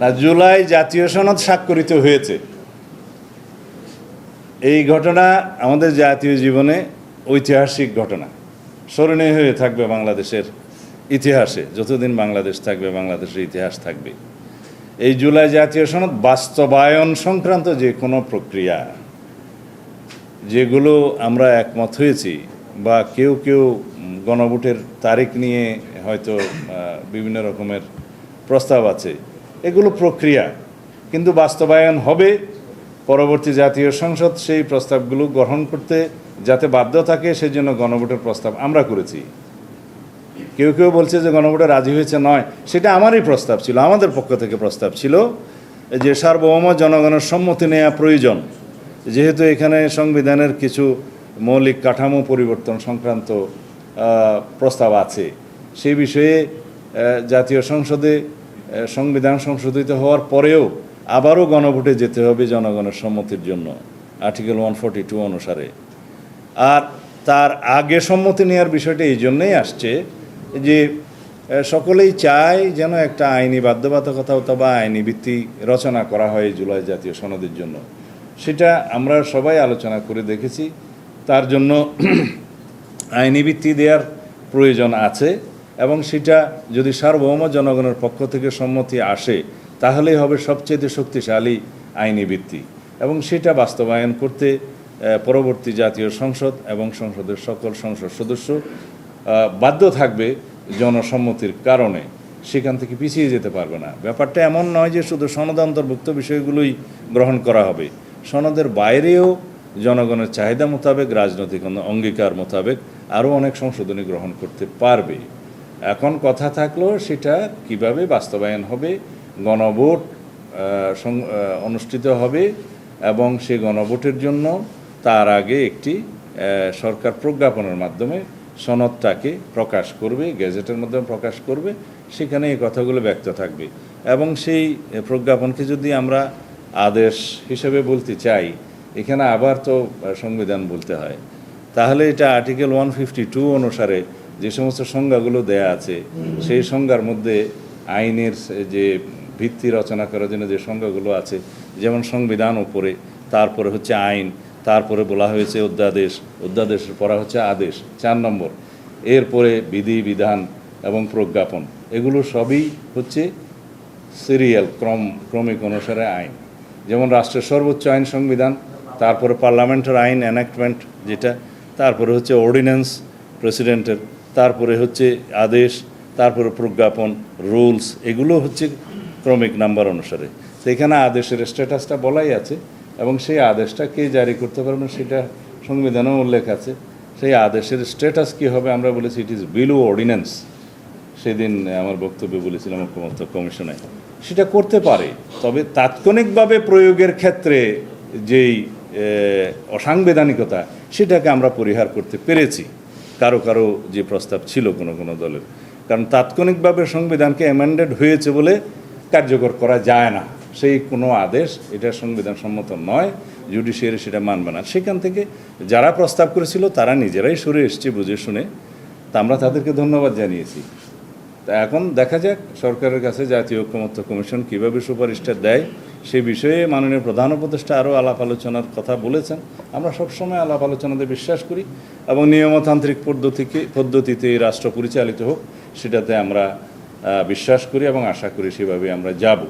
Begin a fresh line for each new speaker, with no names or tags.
না, জুলাই জাতীয় সনদ স্বাক্ষরিত হয়েছে। এই ঘটনা আমাদের জাতীয় জীবনে ঐতিহাসিক ঘটনা। স্মরণীয় হয়ে থাকবে বাংলাদেশের ইতিহাসে, যতদিন বাংলাদেশ থাকবে, বাংলাদেশের ইতিহাস থাকবে। এই জুলাই জাতীয় সনদ বাস্তবায়ন সংক্রান্ত যে কোনো প্রক্রিয়া, যেগুলো আমরা একমত হয়েছি বা কেউ কেউ গণভোটের তারিখ নিয়ে হয়তো বিভিন্ন রকমের প্রস্তাব আছে এগুলো প্রক্রিয়া। কিন্তু বাস্তবায়ন হবে, পরবর্তী জাতীয় সংসদ সেই প্রস্তাবগুলো গ্রহণ করতে যাতে বাধ্য থাকে সেই জন্য গণভোটের প্রস্তাব আমরা করেছি। কেউ কেউ বলছে যে গণভোটে রাজি হয়েছে নয়, সেটা আমারই প্রস্তাব ছিল, আমাদের পক্ষ থেকে প্রস্তাব ছিল যে সার্বভৌম জনগণের সম্মতি নেওয়া প্রয়োজন। যেহেতু এখানে সংবিধানের কিছু মৌলিক কাঠামো পরিবর্তন সংক্রান্ত প্রস্তাব আছে। সেই বিষয়ে জাতীয় সংসদে সংবিধান সংশোধিত হওয়ার পরেও আবারও গণভোটে যেতে হবে জনগণের সম্মতির জন্য। আর্টিকেল ওয়ান ফোর্টি টু অনুসারে। আর তার আগে সম্মতি নেওয়ার বিষয়টা এই জন্যই আসছে যে সকলেই চায় যেন একটা আইনি বাধ্যবাধকতা অথবা আইনি ভিত্তি রচনা করা হয় জুলাই জাতীয় সনদের জন্য। সেটা আমরা সবাই আলোচনা করে দেখেছি। তার জন্য আইনি ভিত্তি দেওয়ার প্রয়োজন আছে। এবং সেটা যদি সার্বভৌম জনগণের পক্ষ থেকে সম্মতি আসে, তাহলেই হবে সবচেয়ে শক্তিশালী আইনি ভিত্তি। এবং সেটা বাস্তবায়ন করতে পরবর্তী জাতীয় সংসদ এবং সংসদের সকল সংসদ সদস্য বাধ্য থাকবে জনসম্মতির কারণে। সেখান থেকে পিছিয়ে যেতে পারবে না। ব্যাপারটা এমন নয় যে শুধু সনদ অন্তর্ভুক্ত বিষয়গুলোই গ্রহণ করা হবে। সনদের বাইরেও জনগণের চাহিদা মোতাবেক, রাজনৈতিক অঙ্গীকার মোতাবেক আরও অনেক সংশোধনী গ্রহণ করতে পারবে। এখন কথা থাকল সেটা কীভাবে বাস্তবায়ন হবে, গণভোট অনুষ্ঠিত হবে এবং সেই গণভোটের জন্য তার আগে একটি সরকার প্রজ্ঞাপনের মাধ্যমে সনদটাকে প্রকাশ করবে, গেজেটের মাধ্যমে প্রকাশ করবে, সেখানে এই কথাগুলো ব্যক্ত থাকবে। এবং সেই প্রজ্ঞাপনকে যদি আমরা আদেশ হিসেবে বলতে চাই, এখানে আবার তো সংবিধান বলতে হয়। তাহলে এটা আর্টিকেল ওয়ান ফিফটি টু অনুসারে যে সমস্ত সংজ্ঞাগুলো দেয়া আছে সেই সংজ্ঞার মধ্যে আইনের যে ভিত্তি রচনা করার জন্য যে সংজ্ঞাগুলো আছে যেমন সংবিধান উপরে তারপরে হচ্ছে আইন তারপরে বলা হয়েছে অধ্যাদেশ অধ্যাদেশের পড়া হচ্ছে আদেশ চার নম্বর। এরপরে বিধি বিধান এবং প্রজ্ঞাপন এগুলো সবই হচ্ছে সিরিয়াল ক্রম ক্রমিক অনুসারে আইন। যেমন রাষ্ট্রের সর্বোচ্চ আইন সংবিধান তারপরে পার্লামেন্টের আইন অ্যানাক্টমেন্ট যেটা তারপরে হচ্ছে অর্ডিন্যান্স প্রেসিডেন্টের তারপরে হচ্ছে আদেশ, তারপরে প্রজ্ঞাপন, রুলস, এগুলো হচ্ছে ক্রমিক নাম্বার অনুসারে। তো এখানে আদেশের স্ট্যাটাসটা বলাই আছে এবং সেই আদেশটা কে জারি করতে পারবেন সেটা সংবিধানেও উল্লেখ আছে। সেই আদেশের স্ট্যাটাস কী হবে আমরা বলেছি ইট ইজ বিলো অর্ডিন্যান্স সেদিন আমার বক্তব্যে বলেছিলাম ঐক্যমত্য কমিশনে। সেটা করতে পারে, তবে তাৎক্ষণিকভাবে প্রয়োগের ক্ষেত্রে যেই অসাংবিধানিকতা, সেটাকে আমরা পরিহার করতে পেরেছি। কারও কারও যে প্রস্তাব ছিল কোনো কোনো দলের। কারণ তাৎক্ষণিকভাবে সংবিধানকে অ্যামেন্ডেড হয়েছে বলে কার্যকর করা যায় না। সেই কোনো আদেশ এটা সংবিধান সম্মত নয় জুডিশিয়ারি সেটা মানবে না। সেখান থেকে যারা প্রস্তাব করেছিল তারা নিজেরাই সরে এসছে বুঝে শুনে। তা আমরা তাদেরকে ধন্যবাদ জানিয়েছি। তা এখন দেখা যাক সরকারের কাছে জাতীয় ঐক্যমত্য কমিশন কীভাবে সুপারিশটা দেয়। সেই বিষয়ে মাননীয় প্রধান উপদেষ্টা আরও আলাপ আলোচনার কথা বলেছেন। আমরা সবসময় আলাপ আলোচনাতে বিশ্বাস করি এবং নিয়মতান্ত্রিক পদ্ধতিকে পদ্ধতিতে রাষ্ট্র পরিচালিত হোক, সেটাতে আমরা বিশ্বাস করি এবং আশা করি সেভাবে আমরা যাব।